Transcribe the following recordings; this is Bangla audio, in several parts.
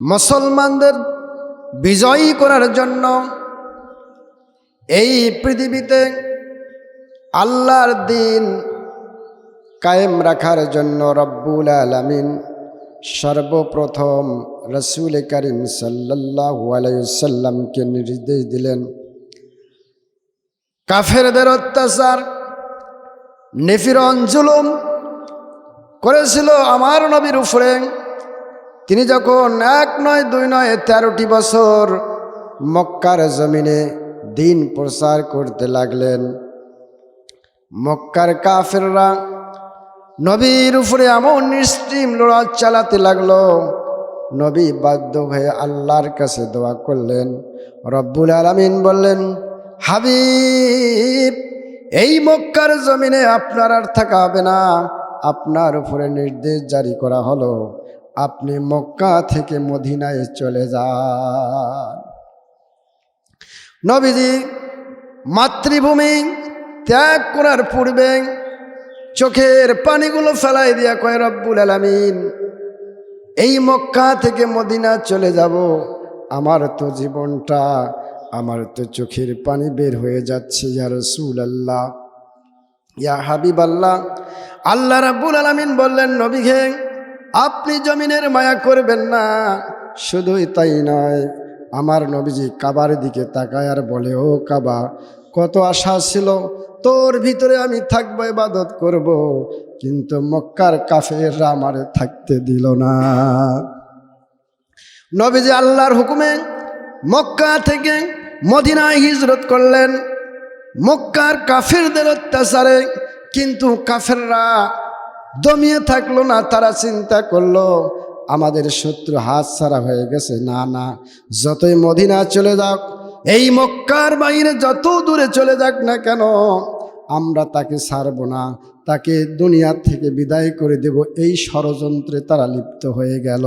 মুসলমানদের বিজয়ী করার জন্য এই পৃথিবীতে আল্লাহর দিন কায়েম রাখার জন্য রব্বুল আলমিন সর্বপ্রথম রসুল করিম সাল্লাহু আলাইসাল্লামকে নির্দেশ দিলেন, কাফেরদের অত্যাচার নেফিরন জুলুম করেছিল আমার নবীর উপরে। তিনি যখন এক নয়, দুই নয়, তেরোটি বছর মক্কার জমিনে দিন প্রচার করতে লাগলেন, মক্কার কাফেররা নবীর উপরে এমন নিশ্চিম লড়া চালাতে লাগল। নবী বাধ্য হয়ে আল্লাহর কাছে দোয়া করলেন। রব্বুল আলমিন বললেন, হাবিব, এই মক্কার জমিনে আপনার আর থাকা হবে না। আপনার উপরে নির্দেশ জারি করা হলো। আপনি মক্কা থেকে মদিনায় চলে যান। নবীজি মাতৃভূমি ত্যাগ করার পূর্বে চোখের পানিগুলো ফেলাই দিয়া কয়, রব্বুল আলামিন, এই মক্কা থেকে মদিনা চলে যাব। আমার তো জীবনটা, আমার তো চোখের পানি বের হয়ে যাচ্ছে, ইয়া রসুল আল্লাহ ইয়া হাবিব আল্লাহ আল্লাহ রাব্বুল আলামিন বললেন নবী ঘে আপনি জমিনের মায়া করবেন না। শুধুই তাই নয়, আমার নবীজি কাবার দিকে তাকায় আর বলে, ও কাবা, কত আশা ছিল তোর ভিতরে আমি থাকব, ইবাদত করব, কিন্তু মক্কার কাফেররা আমার থাকতে দিল না। নবীজি আল্লাহর হুকুমে মক্কা থেকে মদিনায় হিজরত করলেন। মক্কার কাফেরদের অত্যাচারে কিন্তু কাফেররা দমিয়ে থাকল না, তারা চিন্তা করল, আমাদের শত্রু হাত ছাড়া হয়ে গেছে। না না, যতই মদিনা চলে যাক, এই মক্কার বাইরে যত দূরে চলে যাক না কেন, আমরা তাকে ছাড়ব না। তাকে দুনিয়া থেকে বিদায় করে দেব। এই ষড়যন্ত্রে তারা লিপ্ত হয়ে গেল।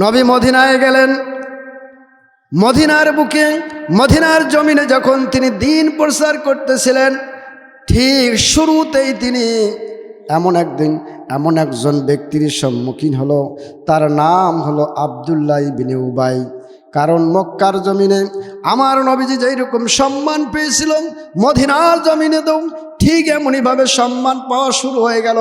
নবী মদিনায় গেলেন। মদিনার বুকে, মদিনার জমিনে যখন তিনি দিন প্রচার করতেছিলেন ঠিক শুরুতেই তিনি এমন একদিন, এমন একজন ব্যক্তির সম্মুখীন হলো। তার নাম হলো আবদুল্লাহ বিনে উবাই। কারণ মক্কার জমিনে আমার নবীজি যেই রকম সম্মান পেয়েছিল, মদিনার জমিনে তো ঠিক এমনইভাবে সম্মান পাওয়া শুরু হয়ে গেল।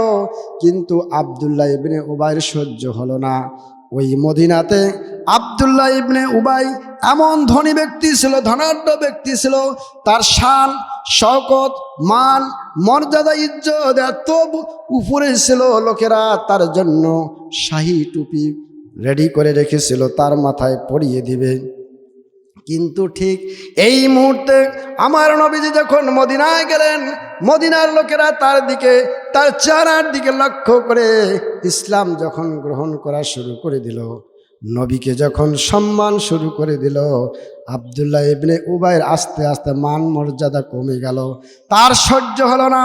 কিন্তু আবদুল্লাহ ইবনে উবাইয়ের সহ্য হলো না। ওই মদিনাতে আবদুল্লাহ ইবনে উবাই এমন ধনী ব্যক্তি ছিল, ধনাঢ্য ব্যক্তি ছিল। তার শান শকত মান মর্যাদা, ইজ্জত এত উপরে ছিল লোকেরা, তার জন্য শাহী টুপি রেডি করে রেখেছিল, তার মাথায় পরিয়ে দিবে। কিন্তু ঠিক এই মুহূর্তে আমার নবীজি যখন মদিনায় গেলেন, মদিনার লোকেরা তার দিকে, তার চেহারার দিকে লক্ষ্য করে ইসলাম যখন গ্রহণ করা শুরু করে দিল। নবীকে যখন সম্মান শুরু করে দিল, আবদুল্লাহ ইবনে উবাইয়ের আস্তে আস্তে মান মর্যাদা কমে গেল। তার সহ্য হলো না।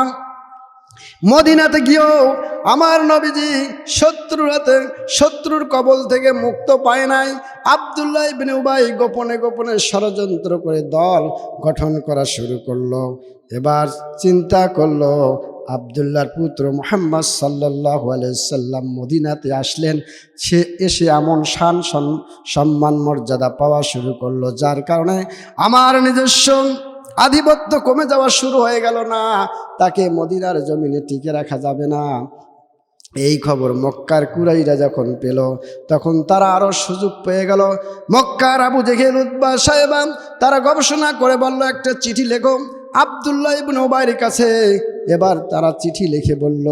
মদিনাতে গিয়েও আমার নবীজি শত্রুর হাতে, শত্রুর কবল থেকে মুক্ত পায় নাই। আবদুল্লাহ ইবনে উবাই গোপনে গোপনে ষড়যন্ত্র করে দল গঠন করা শুরু করল। এবার চিন্তা করল আবদুল্লাহর পুত্র মোহাম্মদ সাল্লাহ সাল্লাম মদিনাতে আসলেন। সে এসে এমন শান সম্মান মর্যাদা পাওয়া শুরু করল, যার কারণে আমার নিজস্ব আধিপত্য কমে যাওয়া শুরু হয়ে গেল না। তাকে মদিনার জমিনে টিকে রাখা যাবে না। এই খবর মক্কার কুরাইরা যখন পেল, তখন তারা আরও সুযোগ পেয়ে গেল। মক্কার আবু জেহেল উদ্বা সাহেবাম তারা গবেষণা করে বলল, একটা চিঠি লেখো। আবদুল্লাহ ইবন ওবাইয়ের কাছে এবার তারা চিঠি লিখে বলল,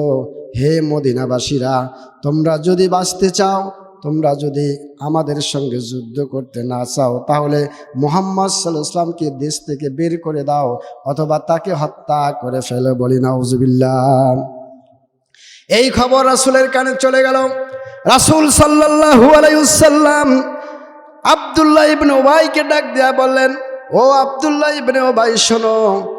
হে মদিনাবাসীরা, তোমরা যদি বাঁচতে চাও, তোমরা যদি আমাদের সঙ্গে যুদ্ধ করতে না চাও, তাহলে মোহাম্মদ সাল্লাহ দেশ থেকে বের করে দাও, অথবা তাকে হত্যা করে ফেলে বলি নাউজুবিল্লাহ। এই খবর রাসুলের কানে চলে গেল। রাসুল সাল্লাহু আলাইসাল্লাম আবদুল্লাহ ইবনে ওবাইকে ডাক দেয়া বললেন ও আবদুল্লাহ ইবনে ওবাই, শোনো,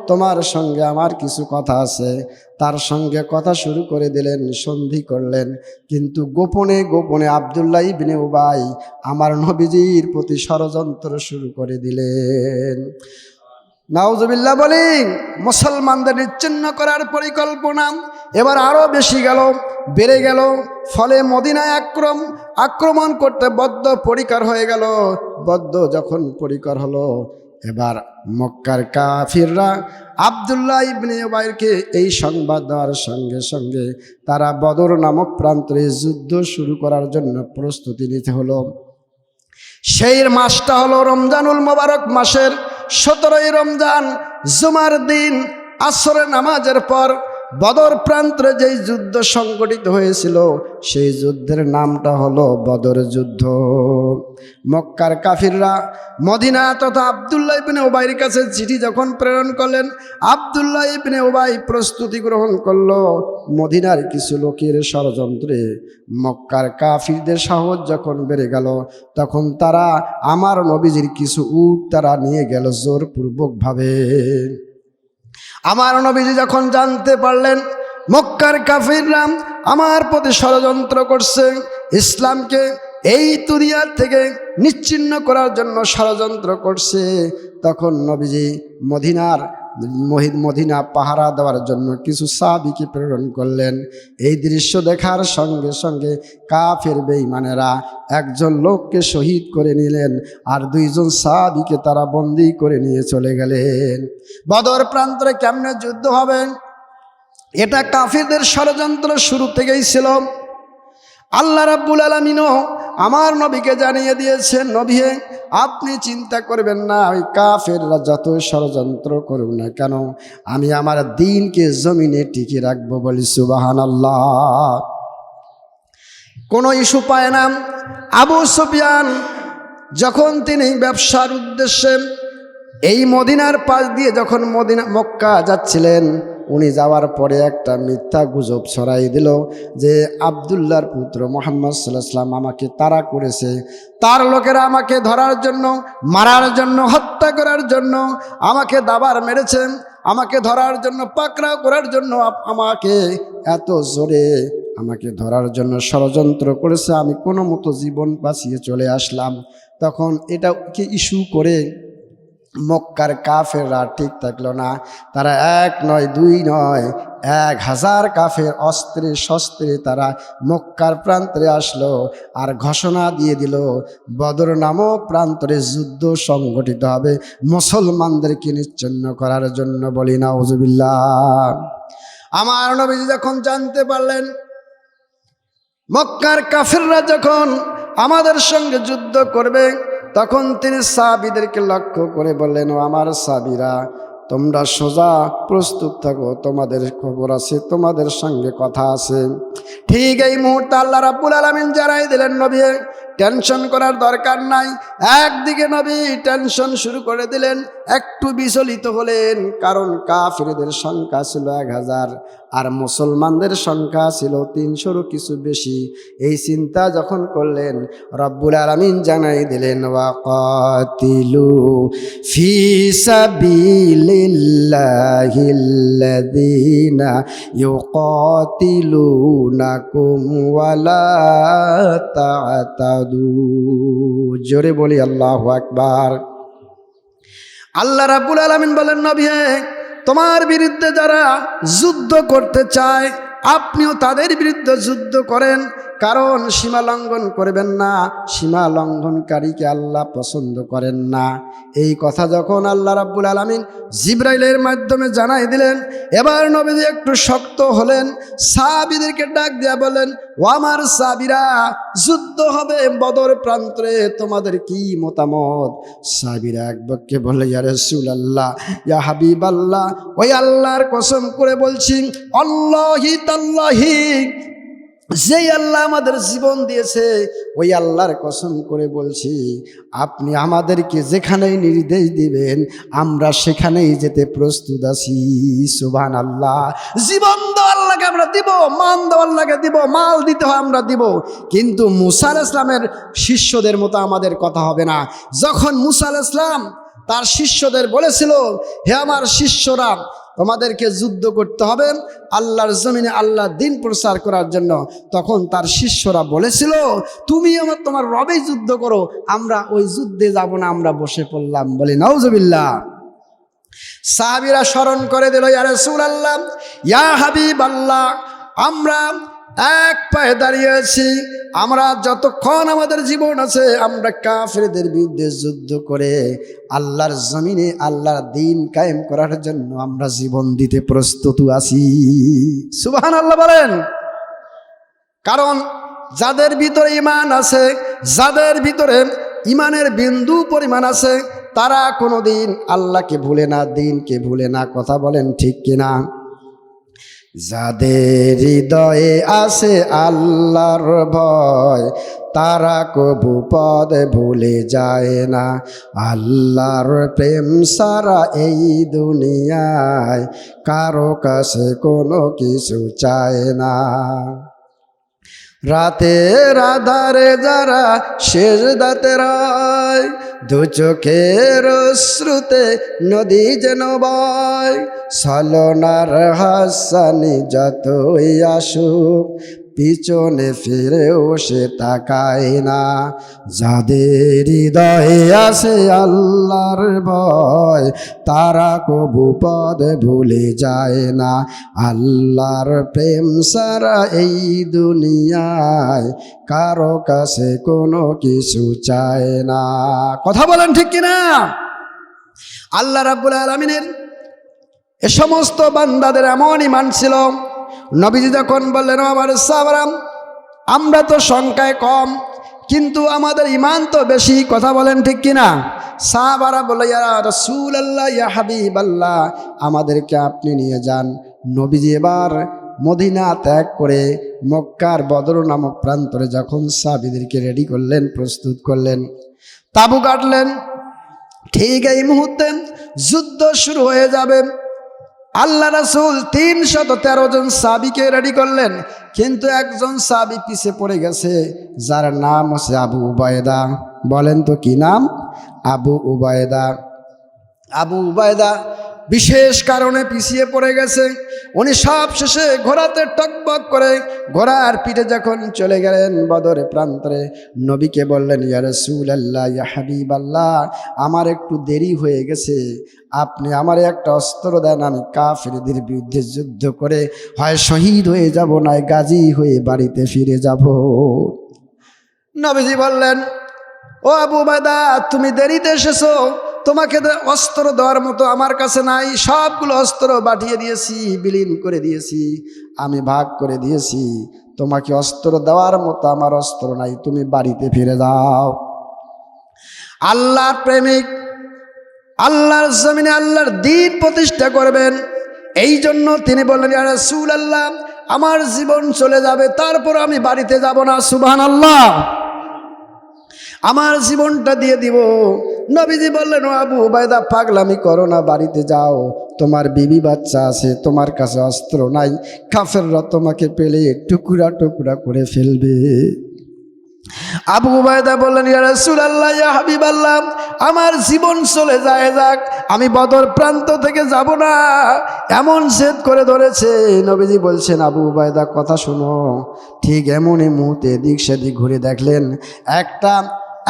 তোমার সঙ্গে আমার কিছু কথা আছে। তার সঙ্গে কথা শুরু করে দিলেন, সন্ধি করলেন। কিন্তু গোপনে গোপনে আবদুল্লাহ ইবনে ও ভাই আমার নবীজির প্রতি ষড়যন্ত্র শুরু করে দিলেন। নাউজুবিল্লাহ বলি মুসলমানদের নিচ্ছিন্ন করার পরিকল্পনা এবার আরও বেশি গেল, বেড়ে গেল। ফলে মদিনায় আক্রম, আক্রমণ করতে বদ্ধ পরিকার হয়ে গেল। বদ্ধ যখন পরিকর হলো এবার মক্কার কাফিররা আবদুল্লাহ ইবনে ওবাইরকে এই সংবাদ দেওয়ার সঙ্গে সঙ্গে তারা বদর নামক প্রান্তরে যুদ্ধ শুরু করার জন্য প্রস্তুতি নিতে হলো। সেই মাসটা হলো রমজানুল মোবারক মাসের সতেরোই রমজান জুমার দিন আসরে নামাজের পর বদর প্রান্তরে যেই যুদ্ধ সংগঠিত হয়েছিল, সেই যুদ্ধের নামটা হলো বদর যুদ্ধ। মক্কার কাফিররা মদিনা তথা আবদুল্লাহ ইবনে ওবাইয়ের কাছে চিঠি যখন প্রেরণ করলেন, আবদুল্লাহ ইবনে ওবাই প্রস্তুতি গ্রহণ করল মদিনার কিছু লোকের ষড়যন্ত্রে। মক্কার কাফিরদের সাহস যখন বেড়ে গেল, তখন তারা আমার নবীজির কিছু উট তারা নিয়ে গেল জোরপূর্বকভাবে। আমার নবীজি যখন জানতে পারলেন মক্কার কাফিররা আমার প্রতি ষড়যন্ত্র করছে, ইসলামকে এই তুরিয়ার থেকে নিচ্ছিন্ন করার জন্য ষড়যন্ত্র করছে, তখন নবীজি মদিনার মদিনা পাহারা দেওয়ার জন্য কিছু সাবিকে প্রেরণ করলেন। এই দৃশ্য দেখার সঙ্গে সঙ্গে কাফের বেঈমানেরা একজন লোককে শহীদ করে নিলেন আর দুইজন সাবিকে তারা বন্দি করে নিয়ে চলে গেলেন। বদর প্রান্তরে কেমনে যুদ্ধ হবে? এটা কাফিরদের ষড়যন্ত্র শুরু থেকেই ছিল। আল্লাহ রাব্বুল আলমিনও আমার নবীকে জানিয়ে দিয়েছেন, নবী, আপনি চিন্তা করবেন না, ওই কাফেররা যত ষড়যন্ত্র করুক না কেন, আমি আমার দিনকে জমিনে টিকে রাখব বলি সুবাহান আল্লাহ কোনো ইস্যু পায় না। আবু সুফিয়ান যখন তিনি ব্যবসার উদ্দেশ্যে এই মদিনার পাশ দিয়ে যখন মদিনা, মক্কা যাচ্ছিলেন উনি যাওয়ার পরে একটা মিথ্যা গুজব ছড়াই দিল যে আবদুল্লাহর পুত্র মোহাম্মদ সাল্লাহাম আমাকে তারা করেছে। তার লোকেরা আমাকে ধরার জন্য, মারার জন্য, হত্যা করার জন্য আমাকে দাবার মেরেছেন, আমাকে ধরার জন্য, পাকড়াও করার জন্য আমাকে এত জোরে আমাকে ধরার জন্য ষড়যন্ত্র করেছে। আমি কোনো মতো জীবন বাঁচিয়ে চলে আসলাম। তখন এটাকে ইস্যু করে? মক্কার কাফেররা ঠিক থাকল না। তারা এক নয়, দুই নয়, এক হাজার কাফের অস্ত্রে শস্ত্রে তারা মক্কার প্রান্তরে আসলো আর ঘোষণা দিয়ে দিল, বদর নামক প্রান্তরে যুদ্ধ সংগঠিত হবে। মুসলমানদেরকে নিচ্ছন্ন করার জন্য বলি না ওজুবিল্লাহ আমার নবীজি যখন জানতে পারলেন, মক্কার কাফেররা যখন আমাদের সঙ্গে যুদ্ধ করবে তখন তিনি সাবিদেরকে লক্ষ্য করে বললেন, ও আমার সাবিরা তোমরা সোজা প্রস্তুত থাকো, তোমাদের খবর আছে, তোমাদের সঙ্গে কথা আছে। ঠিক এই মুহূর্তে আল্লাহ রাব্বুল আলমিন জানাই দিলেন, নবী টেনশন করার দরকার নাই। একদিকে নবী টেনশন শুরু করে দিলেন একটু বিচলিত হলেন, কারণ কাফিরদের সংখ্যা ছিল এক হাজার, আর মুসলমানদের সংখ্যা ছিল তিনশোরও কিছু বেশি। এই চিন্তা যখন করলেন, রব্বুল আলমিন জানাই দিলেন, ওয়াকাতিলু ফি সাবিলিল্লাহিল্লাযীনা ইউকাতিলুনাকুম তা'তাদু জোরে বলি, আল্লাহু আকবার। আল্লাহ রাবুল আলমিন বলেন, নবী তোমার বিরুদ্ধে যারা যুদ্ধ করতে চায়, আপনিও তাদের বিরুদ্ধে যুদ্ধ করেন। কারণ সীমা লঙ্ঘন করবেন না, সীমা লঙ্ঘনকারীকে আল্লাহ পছন্দ করেন না। এই কথা যখন আল্লাহ রাব্বুল আলামিন জিব্রাইলের মাধ্যমে জানাই দিলেন, এবার নবীজি একটু শক্ত হলেন সাবিদেরকে ডাক দিয়া বলেন ও আমার সাবিরা যুদ্ধ হবে বদর প্রান্তরে, তোমাদের কি মতামত? সাবিরা এক বাক্যে বলে ইয়া রসুল আল্লাহ ইয়া হাবিব আল্লাহ ওই আল্লাহর কসম করে বলছি আল্লাহি তাল্লাহি যেই আল্লাহ আমাদের জীবন দিয়েছে, ওই আল্লাহর কসম করে বলছি, আপনি আমাদেরকে যেখানেই নির্দেশ দিবেন, আমরা সেখানেই যেতে প্রস্তুত আছি। সুবান আল্লাহ জীবন দেওয়া আল্লাহকে আমরা দিব, মান দেওয়া আল্লাহকে দিব, মাল দিতে হয় আমরা দিব। কিন্তু মুসার ইসলামের শিষ্যদের মতো আমাদের কথা হবে না। যখন মুসাল ইসলাম তার শিষ্যদের বলেছিল, হে আমার শিষ্যরা তোমাদেরকে যুদ্ধ করতে হবে। আল্লাহর জমিনে আল্লাহ দিন প্রচার করার জন্য। তখন তার শিষ্যরা বলেছিল, তুমি আমার তোমার রবে যুদ্ধ করো। আমরা ওই যুদ্ধে যাব না, আমরা বসে পড়লাম। বলি নওজবিল্লা সাহাবিরা স্মরণ করে দিল সুর আল্লাহ ইয়া হাবিব আল্লাহ আমরা এক পায়ে দাঁড়িয়েছি আমরা যতক্ষণ আমাদের জীবন আছে, আমরা কাফেরদের বিরুদ্ধে যুদ্ধ করে আল্লাহর জমিনে, আল্লাহর দিন কায়েম করার জন্য আমরা জীবন দিতে প্রস্তুত আছি। সুবহান আল্লাহ বলেন। কারণ যাদের ভিতরে ইমান আছে, যাদের ভিতরে ইমানের বিন্দু পরিমাণ আছে, তারা কোনো দিন আল্লাহকে ভুলে না, দিনকে ভুলে না, কথা বলেন ঠিক কিনা? যাদের হৃদয়ে আছে আল্লাহর ভয়, তারা কবু পদে ভুলে যায় না। আল্লাহর প্রেম সারা এই দুনিয়ায় কারও কাছে কোনো কিছু চায় না। রাতের আধারে যারা শেষ দাতে রায় দু চোখের শ্রুতে নদী যেন বয় সলনার হাসানি যতই আসুক, পিছনে ফিরেও সে তাকায় না। যাদের হৃদয়ে আছে আল্লাহর ভয়, তারা কবু পদে ভুলে যায় না। আল্লাহর প্রেম সারা এই দুনিয়ায় কারও কাছে কোনো কিছু চায় না। কথা বলেন ঠিক কিনা? আল্লাহ রাব্বুল আলমিনের এ সমস্ত বান্দাদের এমন ইমান ছিল। নবীজি যখন বললেন, "ও আমার সাবরাম আমরা তো সংখ্যায় কম, কিন্তু আমাদের ইমান তো বেশি, কথা বলেন ঠিক কিনা সাহাবারা বলে ইয়া রসুল আল্লাহ ইয়া হাবিব আল্লাহ আমাদেরকে আপনি নিয়ে যান। নবীজি এবার মদিনা ত্যাগ করে মক্কার বদর নামক প্রান্তরে যখন সাবিদেরকে রেডি করলেন, প্রস্তুত করলেন, তাবু কাটলেন, ঠিক এই মুহূর্তে যুদ্ধ শুরু হয়ে যাবে। আল্লাহ রাসুল তিনশত তেরো জন সাবিকে রেডি করলেন, কিন্তু একজন সাবি পিছে পড়ে গেছে, যার নাম হচ্ছে আবু উবায়দা। বলেন তো কি নাম? আবু উবায়দা। আবু উবায়দা বিশেষ কারণে পিছিয়ে পড়ে গেছে। উনি সব শেষে ঘোড়াতে টকবক করে ঘোড়ার পিঠে যখন চলে গেলেন বদরে প্রান্তরে, নবীকে বললেন, ইয়া রসুল আল্লাহ ইয়া হাবিব আল্লাহ আমার একটু দেরি হয়ে গেছে। আপনি আমার একটা অস্ত্র দেন, আমি কাফেরদের বিরুদ্ধে যুদ্ধ করে হয় শহীদ হয়ে যাব, নয় গাজী হয়ে বাড়িতে ফিরে যাব। নবীজি বললেন, ও আবু বাদা তুমি দেরিতে এসেছ। তোমাকে অস্ত্র দেওয়ার মতো আমার কাছে নাই। সবগুলো অস্ত্র বাটিয়ে দিয়েছি, বিলীন করে দিয়েছি, আমি ভাগ করে দিয়েছি। তোমাকে অস্ত্র দেওয়ার মতো আমার অস্ত্র নাই, তুমি বাড়িতে ফিরে যাও। আল্লাহর প্রেমিক, আল্লাহর জমিনে আল্লাহর দিন প্রতিষ্ঠা করবেন। এই জন্য তিনি বললেন রাসূল আল্লাহ আমার জীবন চলে যাবে, তারপর আমি বাড়িতে যাব না সুবহান আল্লাহ আমার জীবনটা দিয়ে দিব। নবীজি বললেন, ও আবু উবায়দা, পাগলামি করো না, বাড়িতে যাও। তোমার বিবি বাচ্চা আছে, তোমার কাছে অস্ত্র নাই। কাফেররা তোমাকে পেলে টুকরা টুকরা করে ফেলবে। আবু উবায়দা বললেন, ইয়া রাসূলুল্লাহ, ইয়া হাবিবাল্লাহ, আমার জীবন চলে যায় যাক, আমি বদর প্রান্ত থেকে যাব না। এমন জেদ করে ধরেছে। নবীজি বলছেন, আবু উবায়দা, কথা শোনো। ঠিক এমনই মুহূর্তে এদিক সেদিক ঘুরে দেখলেন, একটা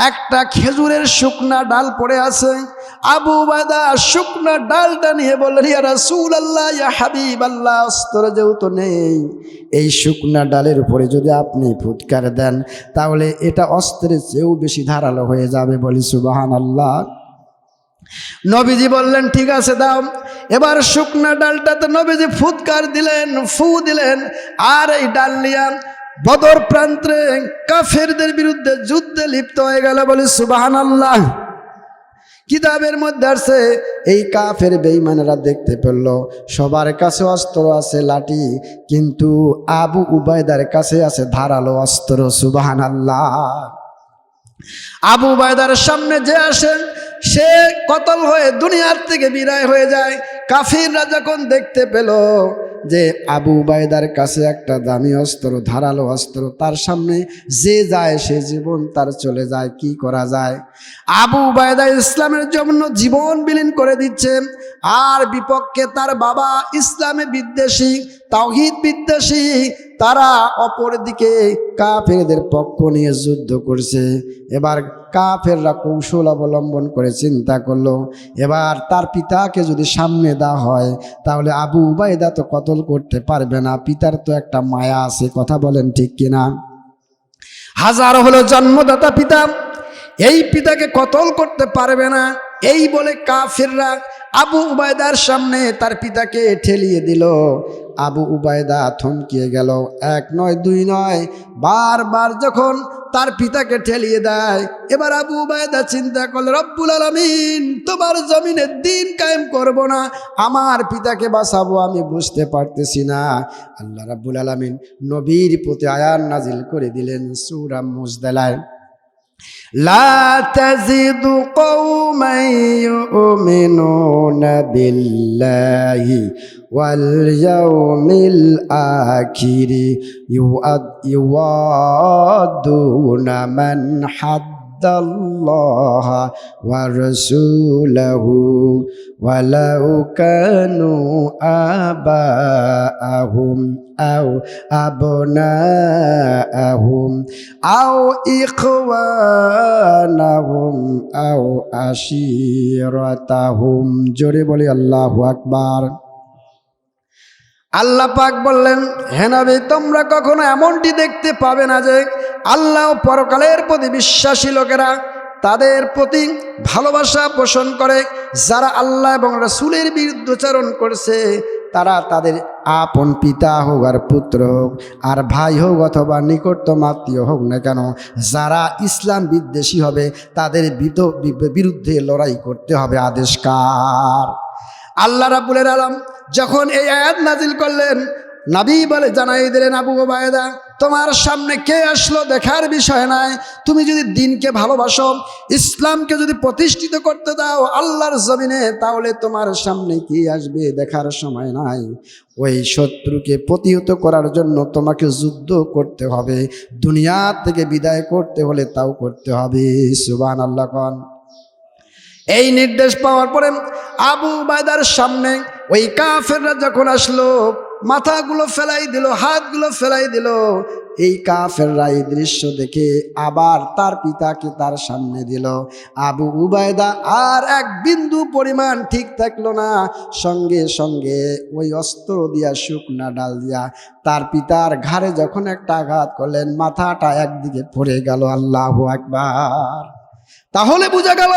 একটা খেজুরের শুকনা ডাল পড়ে আছে। আবু বাদা শুকনা ডালটা নিয়ে বললেন, ইয়া রাসূল আল্লাহ ইয়া হাবিব আল্লাহ অস্ত্র যেহেতু নেই, এই শুকনা ডালের উপরে যদি আপনি ফুৎকার দেন, তাহলে এটা অস্ত্রের চেয়েও বেশি ধারালো হয়ে যাবে বলি সুবাহান আল্লাহ নবীজি বললেন, ঠিক আছে, দাও। এবার শুকনা ডালটাতে নবীজি ফুৎকার দিলেন, ফু দিলেন, আর এই ডাল নিয়া বদর প্রান্তে কাফেরদের বিরুদ্ধে যুদ্ধে লিপ্ত হয়ে গেল বলে সুবাহান আল্লাহ কিতাবের মধ্যে আছে এই কাফের বেইমানেরা দেখতে পেল, সবার কাছে অস্ত্র আছে, লাঠি, কিন্তু আবু উবায়দার কাছে আছে ধারালো অস্ত্র সুবাহান আল্লাহ আবু উবায়দার সামনে যে আসেন সে কতল হয়ে দুনিয়ার থেকে বিদায় হয়ে যায়। কাফিররা যখন দেখতে পেল যে আবু বায়দার কাছে একটা দামি অস্ত্র, ধারালো অস্ত্র, তার সামনে যে যায় সে জীবন তার চলে যায়, কি করা যায়? আবু উবায়দা ইসলামের জন্য জীবন বিলীন করে দিচ্ছে। আর বিপক্ষে তার বাবা ইসলামে বিদ্বেষী তাওহিদ বিদ্বেষী, তারা অপর দিকে কাফেরদের পক্ষ নিয়ে যুদ্ধ করছে। এবার কাফেররা কৌশল অবলম্বন করে চিন্তা করল, এবার তার পিতাকে যদি সামনে দেওয়া হয়, তাহলে আবু উবায়দা তো কতল করতে পারবে না, পিতার তো একটা মায়া আছে, কথা বলেন ঠিক কিনা? হাজার হলো জন্মদাতা পিতা, এই পিতাকে কতল করতে পারবে না, এই বলে কাফেররা আবু উবায়দার সামনে তার পিতাকে ঠেলিয়ে দিল। আবু উবায়দা থমকিয়ে গেল। এক নয়, দুই নয়, বারবার যখন তার পিতাকে ঠেলিয়ে দেয়, এবার আবু উবায়দা চিন্তা করল, রব্বুল আলমিন, তোমার জমিনে দিন কায়েম করব না, আমার পিতাকে বাঁচাবো, আমি বুঝতে পারতেছি না। আল্লাহ রাব্বুল আলমিন নবীর প্রতি আয়ান নাজিল করে দিলেন সুরা মুজদালায় لا تزد قوما يؤمنون بالله واليوم الآخر يؤد- يوادون من حد الله ورسوله ولو كانوا آباءهم أو أبناءهم أو إخوانهم أو عشيرتهم جري بولي الله أكبر আল্লাহ পাক বললেন হেনাবি তোমরা কখনো এমনটি দেখতে পাবে না যে আল্লাহ পরকালের প্রতি বিশ্বাসী লোকেরা তাদের প্রতি ভালোবাসা পোষণ করে। যারা আল্লাহ এবং রসুলের বিরুদ্ধচারণ করছে, তারা তাদের আপন পিতা হোক আর পুত্র হোক, আর ভাই হোক অথবা নিকটতম আত্মীয় হোক না কেন, যারা ইসলাম বিদ্বেষী হবে, তাদের বিরুদ্ধে লড়াই করতে হবে। আদেশকার আল্লাহ রাবুলের আলম যখন এই আয়াত নাজিল করলেন, নাবি বলে জানাই দিলেন, আবু ওবায়দা তোমার সামনে কে আসলো দেখার বিষয় নাই। তুমি যদি দিনকে ভালোবাসো, ইসলামকে যদি প্রতিষ্ঠিত করতে দাও আল্লাহর জমিনে, তাহলে তোমার সামনে কি আসবে দেখার সময় নাই। ওই শত্রুকে প্রতিহত করার জন্য তোমাকে যুদ্ধ করতে হবে। দুনিয়া থেকে বিদায় করতে হলে তাও করতে হবে। সুবান আল্লাহ কন। এই নির্দেশ পাওয়ার পরে আবু বায়দার সামনে ওই কাফেররা যখন আসলো, মাথাগুলো ফেলাই দিল, হাতগুলো ফেলাই দিল, এই কাফেররা এই দৃশ্য দেখে আবার তার পিতাকে তার সামনে দিল। আবু উবায়দা আর এক বিন্দু পরিমাণ ঠিক থাকল না। সঙ্গে সঙ্গে ওই অস্ত্র দিয়া, শুকনা ডাল দিয়া তার পিতার ঘাড়ে যখন একটা আঘাত করলেন, মাথাটা একদিকে পড়ে গেল, আল্লাহ একবার তাহলে বোঝা গেল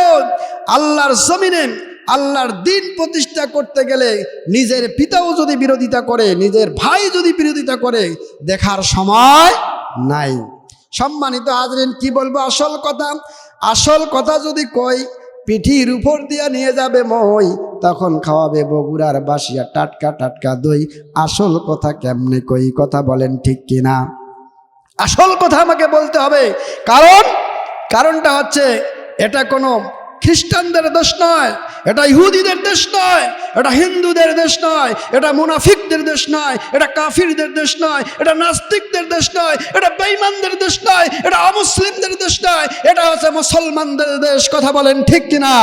আল্লাহর জমিনে আল্লাহর দিন প্রতিষ্ঠা করতে গেলে নিজের পিতাও যদি বিরোধিতা করে, নিজের ভাই যদি বিরোধিতা করে, দেখার সময় নাই। সম্মানিত হাজরিন, কি বলব আসল কথা? আসল কথা যদি কই, পিঠির উপর দিয়া নিয়ে যাবে মই, তখন খাওয়াবে বগুড়ার বাসিয়া টাটকা টাটকা দই। আসল কথা কেমনে কই, কথা বলেন ঠিক কিনা? আসল কথা আমাকে বলতে হবে। কারণ, কারণটা হচ্ছে, এটা কোনো খ্রিস্টানদের দেশ নয়, এটা ইহুদিদের দেশ নয়, এটা হিন্দুদের দেশ নয়, এটা মুনাফিকদের দেশ নয়, এটা কাফিরদের দেশ নয়, এটা নাস্তিকদের দেশ নয়, এটা বেঈমানদের দেশ নয়, এটা অমুসলিমদের দেশ নয়, এটা হচ্ছে মুসলমানদের দেশ, কথা বলেন ঠিক কিনা?